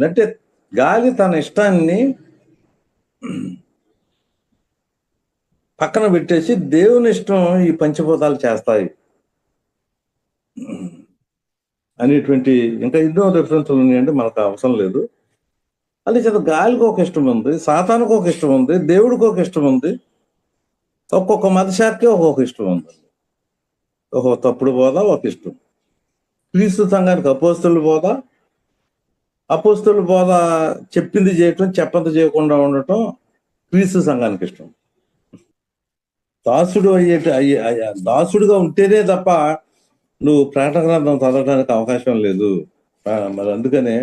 వచ్చింది అంటే గాలి తన ఇష్టాన్ని పక్కన పెట్టేసి దేవుని ఇష్టం ఈ పంచభూతాలు చేస్తాయి. అనేటువంటి ఇంకా ఎన్నో రిఫరెన్స్లు ఉన్నాయంటే మనకు అవసరం లేదు. అది చేత గాలికి ఒక ఇష్టం ఉంది సాతానికి ఒక ఇష్టం ఉంది దేవుడికి ఒక ఇష్టం ఉంది ఒక్కొక్క మతశాఖకి ఒక్కొక్క ఇష్టం ఉంది. ఒక్కొక్క తప్పుడు బోధ ఒక ఇష్టం. క్రీస్తు సంఘానికి అపోస్తులు పోదా అపోస్తుల బోధ చెప్పింది చేయటం చెప్పంత చేయకుండా ఉండటం క్రీస్తు సంఘానికి ఇష్టం. దాసుడు అయ్యే అయ్యే- దాసుడుగా ఉంటేనే తప్ప నువ్వు ప్రకటన గ్రంథం చదవడానికి అవకాశం లేదు. మరి అందుకనే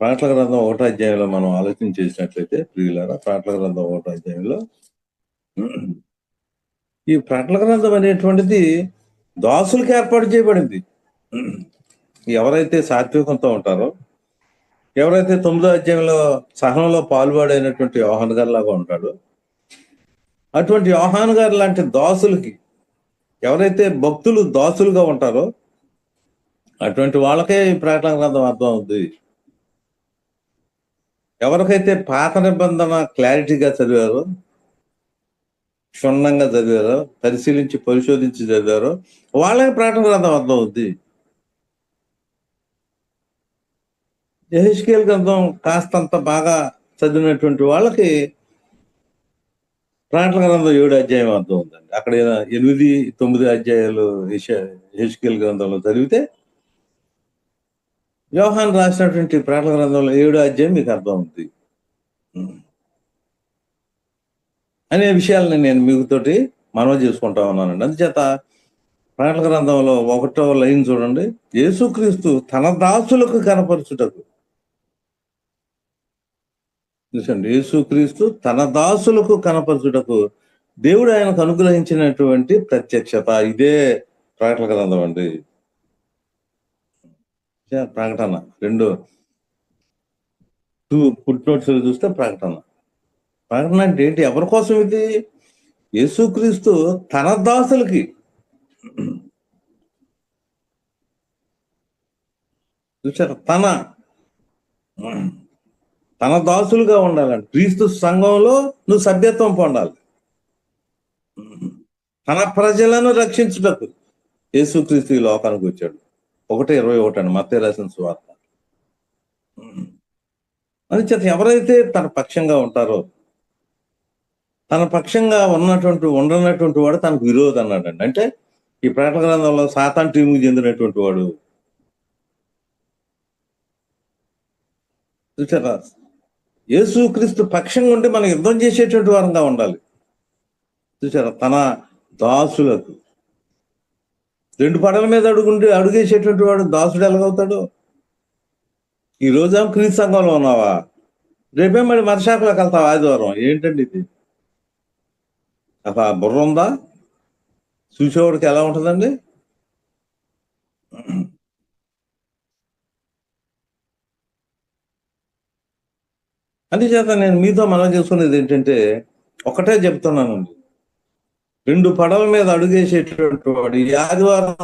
ప్రకటన గ్రంథం ఒకటో అధ్యాయంలో మనం ఆలోచన చేసినట్లయితే ప్రియులారా ప్రకటన గ్రంథం ఒకటో అధ్యాయంలో ఈ ప్రకటన గ్రంథం అనేటువంటిది దాసులకు ఏర్పాటు చేయబడింది. ఎవరైతే సాత్వికంతో ఉంటారో ఎవరైతే తొమ్మిదో అధ్యాయంలో సహనంలో పాల్పడైనటువంటి యోహాన్ గారు లాగా ఉంటాడో అటువంటి యోహాన్ గారు లాంటి దాసులకి ఎవరైతే భక్తులు దాసులుగా ఉంటారో అటువంటి వాళ్ళకే ఈ ప్రకటన గ్రంథం అర్థం అవుతుంది ఎవరికైతే పాత నిబంధన క్లారిటీగా చదివారో క్షుణ్ణంగా చదివారో పరిశీలించి పరిశోధించి చదివారో వాళ్ళకి ప్రకటన గ్రంథం అర్థం అవుద్ది ఎహెచ్కేల్ గ్రంథం కాస్తంత బాగా చదివినటువంటి వాళ్ళకి ప్రకటన గ్రంథం ఏడు అధ్యాయం అర్థం ఉందండి. అక్కడ ఎనిమిది తొమ్మిది అధ్యాయాలు హెచ్కేల్ గ్రంథంలో చదివితే యోహాన్ రాసినటువంటి ప్రకటన గ్రంథంలో ఏడు అధ్యాయం మీకు అర్థం ఉంది అనే విషయాలను నేను మీతోటి మనవి చేసుకుంటా ఉన్నానండి. అందుచేత ప్రకటన గ్రంథంలో ఒకటో లైన్ చూడండి. యేసుక్రీస్తు తన దాసులకు కనపరచుటకు చూసండి యేసుక్రీస్తు తన దాసులకు కనపరచుటకు దేవుడు ఆయనకు అనుగ్రహించినటువంటి ప్రత్యక్షత. ఇదే ప్రకటన గ్రంథం అండి. ప్రకటన. రెండు. టూ ఫుట్ నోట్స్ చూస్తే ప్రకటన. ప్రకటన అంటే ఏంటి? ఎవరి కోసం ఇది? యేసుక్రీస్తు తన దాసులకి. చూసారా తన. తన దాసులుగా ఉండాలండి. క్రీస్తు సంఘంలో నువ్వు సభ్యత్వం పొందాలి. తన ప్రజలను రక్షించుటకు యేసుక్రీస్తు ఈ లోకానికి వచ్చాడు. ఒకటే ఇరవై ఒకటి అండి మత్తే రాసిన సువార్త. అందుచేత ఎవరైతే తన పక్షంగా ఉంటారో తన పక్షంగా ఉన్నటువంటి ఉండనటువంటి వాడు తనకు విరోధి అన్నాడండి. అంటే ఈ ప్రకటన గ్రంథంలో సాతాన్ టీముకి చెందినటువంటి వాడు. చూసారా? యేసుక్రీస్తు పక్షంగా ఉంటే మనం యుద్ధం చేసేటువంటి వారంగా ఉండాలి. చూసారా? తన దాసులకు. రెండు పడల మీద అడుగుంటే అడుగేసేటువంటి వాడు దాసుడు ఎలాగవుతాడు? ఈ రోజు క్రీస్తు సంఘంలో ఉన్నావా? రేపే మరి మరశాఖలోకి వెళ్తావా ఆదివారం? ఏంటండి ఇది? అసలు బుర్ర ఉందా? చూసేవాడికి ఎలా ఉంటుందండి? అందుచేత నేను మీతో మనం చేసుకునేది ఏంటంటే ఒకటే చెప్తున్నానండి. రెండు పడవల మీద అడుగేసేటటువంటి వాడు ఈ ఆదివారం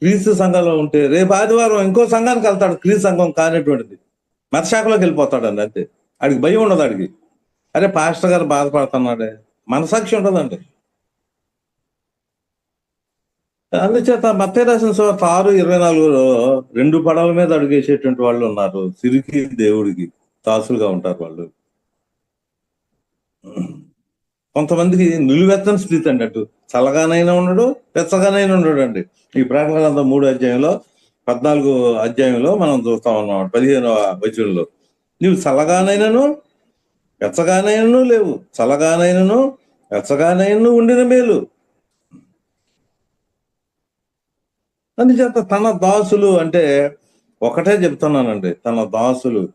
క్రీస్తు సంఘంలో ఉంటే రేపు ఆదివారం ఇంకో సంఘానికి వెళ్తాడు. క్రీస్తు సంఘం కానిటువంటిది. మతశాఖలోకి వెళ్ళిపోతాడండి అంతే. ఆడికి భయం ఉండదు ఆడికి. అరే పాస్టర్ గారు బాధపడుతున్నాడే. మనసాక్షి ఉండదండి. అందుచేత మత్తే రాసిన సువార్త ఆరు ఇరవై నాలుగులో రెండు పడవల మీద అడుగేసేటువంటి వాళ్ళు ఉన్నారు. సిరికి దేవుడికి. దాసులుగా ఉంటారు వాళ్ళు. కొంతమందికి నిలువెత్తని స్థితి అండి అటు. చల్లగానైనా ఉండడు పెచ్చగానైనా ఉండడు అండి. ఈ ప్రాణగ్రంథం మూడు అధ్యాయంలో పద్నాలుగు అధ్యాయంలో మనం చూస్తాం అన్నమాట పదిహేనవ వచనంలో. నీవు చల్లగానైనాను వెచ్చగానైనను లేవు. చల్లగానైనను వెచ్చగానైనను ఉండిన మేలు. అందుచేత తన దాసులు అంటే ఒకటే చెప్తున్నానండి తన దాసులు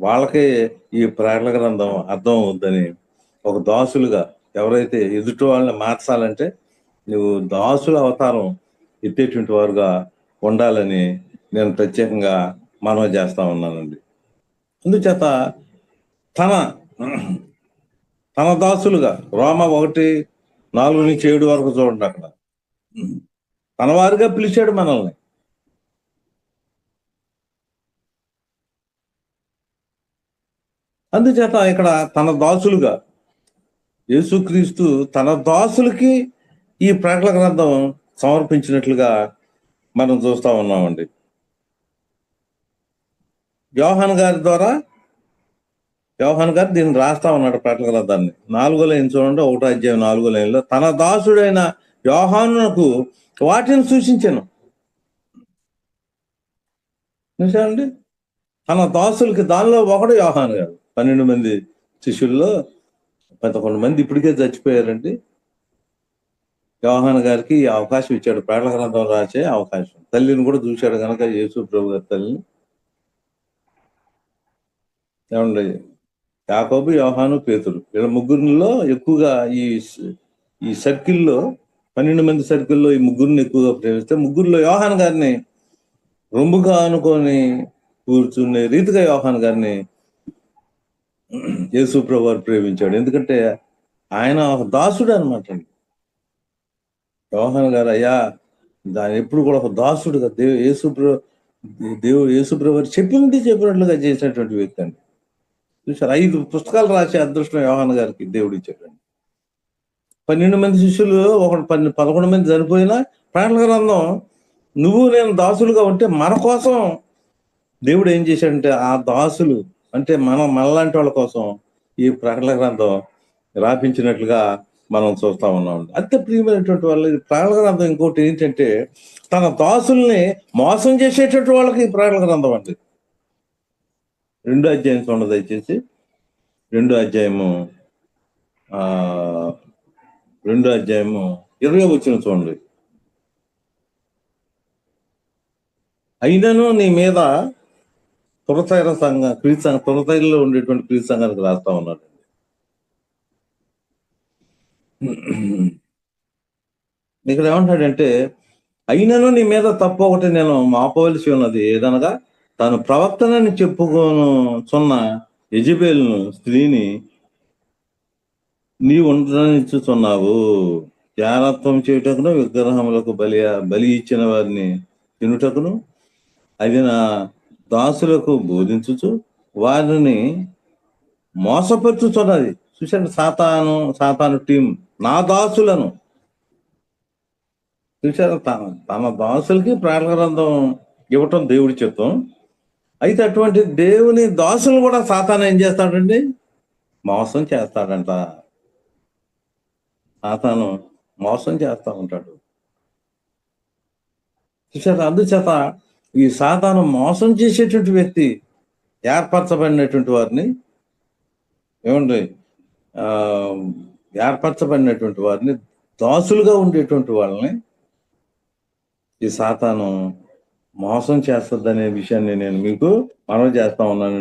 వాళ్ళకే ఈ ప్రకటన గ్రంథం అర్థం అవుద్దని ఒక దాసులుగా ఎవరైతే ఎదుటి వాళ్ళని మార్చాలంటే నువ్వు దాసుల అవతారం ఎత్తేటువంటి వారుగా ఉండాలని నేను ప్రత్యేకంగా మనవి చేస్తా ఉన్నానండి. అందుచేత తన తన దాసులుగా రోమ ఒకటి నాలుగు నుంచి ఏడు వరకు చూడండి అక్కడ. తన వారుగా పిలిచాడు మనల్ని. అందుచేత ఇక్కడ తన దాసులుగా యేసుక్రీస్తు తన దాసులకి ఈ ప్రకటన గ్రంథం సమర్పించినట్లుగా మనం చూస్తా ఉన్నామండి. యోహాన్ గారి ద్వారా యోహాన్ గారు దీన్ని రాస్తా ఉన్నాడు ప్రకటన గ్రంథాన్ని. నాలుగో లైన్ చూడండి ఒకటో అధ్యాయం నాలుగో లైన్లో తన దాసుడైన యోహానునకు వాటిని సూచించాను. చూసానండి తన దాసులకి దానిలో ఒకడు యోహాన్ గారు. పన్నెండు మంది శిష్యుల్లో పదకొండు మంది ఇప్పటికే చచ్చిపోయారండి. యోహాన్ గారికి ఈ అవకాశం ఇచ్చాడు. ప్రకటన గ్రంథం రాసే అవకాశం. తల్లిని కూడా చూశాడు కనుక యేసు ప్రభు గారి తల్లిని. ఏమండి? యాకోబు యోహాను పేతుడు వీళ్ళ ముగ్గురిలో ఎక్కువగా ఈ ఈ సర్కిల్లో పన్నెండు మంది సర్కిల్లో ఈ ముగ్గురిని ఎక్కువగా ప్రేమిస్తే ముగ్గురులో యోహాన్ గారిని రొంబుగా అనుకొని కూర్చునే రీతిగా యోహాన్ గారిని యేసు ప్రభు వారు ప్రేమించాడు. ఎందుకంటే ఆయన ఒక దాసుడు అనమాట అండి. యోహాన్ గారు అయ్యా దాని ఎప్పుడు కూడా ఒక దాసుడుగా దేవు యేసు దేవుడు యేసు ప్రభు వారు చెప్పింది చెప్పినట్లుగా చేసినటువంటి వ్యక్తి అండి. చూసారు ఐదు పుస్తకాలు రాసే అదృష్టం యోహాన్ గారికి దేవుడు ఇచ్చాడండి పన్నెండు మంది శిష్యులు ఒక పన్నె పదకొండు మంది చనిపోయినా ప్రకటన గ్రంథం నువ్వు నేను దాసులుగా ఉంటే మన కోసం దేవుడు ఏం చేశాడంటే ఆ దాసులు అంటే మనం మనలాంటి వాళ్ళ కోసం ఈ ప్రకటన గ్రంథం రాపించినట్లుగా మనం చూస్తా ఉన్నాం. అంత ప్రియమైనటువంటి వాళ్ళు ఈ ప్రకటన గ్రంథం ఇంకోటి ఏంటంటే తన దాసుల్ని మోసం చేసేటటువంటి వాళ్ళకి ఈ ప్రకటన గ్రంథం అండి. రెండో అధ్యాయం చూడండి దయచేసి. రెండో అధ్యాయము ఆ రెండో అధ్యాయము ఇరవై వచ్చిన చూడండి. అయినను నీ మీద తొరతైర సంఘం క్రీస్తు సంఘ తురతైరలో ఉండేటువంటి క్రీస్తు సంఘానికి రాస్తా ఉన్నాడు ఇక్కడ ఏమంటాడంటే అయినను నీ మీద తప్పు ఒకటి నేను మాపవలసి ఉన్నది. ఏదనగా తాను ప్రవక్తనని చెప్పుకోను చున్న యజబేలును స్త్రీని నీ చూస్తున్నావు ధ్యానత్వం చేయుటకును విగ్రహములకు బలి బలి ఇచ్చిన వారిని తినుటకును అది నా దాసులకు బోధించుచు వారిని మోసపరుచుతున్నది చూసాడు సాతాను సాతాను టీం నా దాసులను. చూసారు తమ తమ దాసులకి ప్రాణగ్రంథం ఇవ్వటం దేవుడి చిత్తం. అయితే అటువంటి దేవుని దాసులు కూడా సాతాను ఏం చేస్తాడండి? మోసం చేస్తాడంట. సాతాను మోసం చేస్తా ఉంటాడు. చూసారు అందుచేత ఈ సాతాను మోసం చేసేటువంటి వ్యక్తి ఏర్పరచబడినటువంటి వారిని ఏమండి? ఆ ఏర్పరచబడినటువంటి వారిని దాసులుగా ఉండేటువంటి వాళ్ళని ఈ సాతాను మోసం చేస్తుందనే విషయాన్ని నేను మీకు మనం చేస్తా ఉన్నాను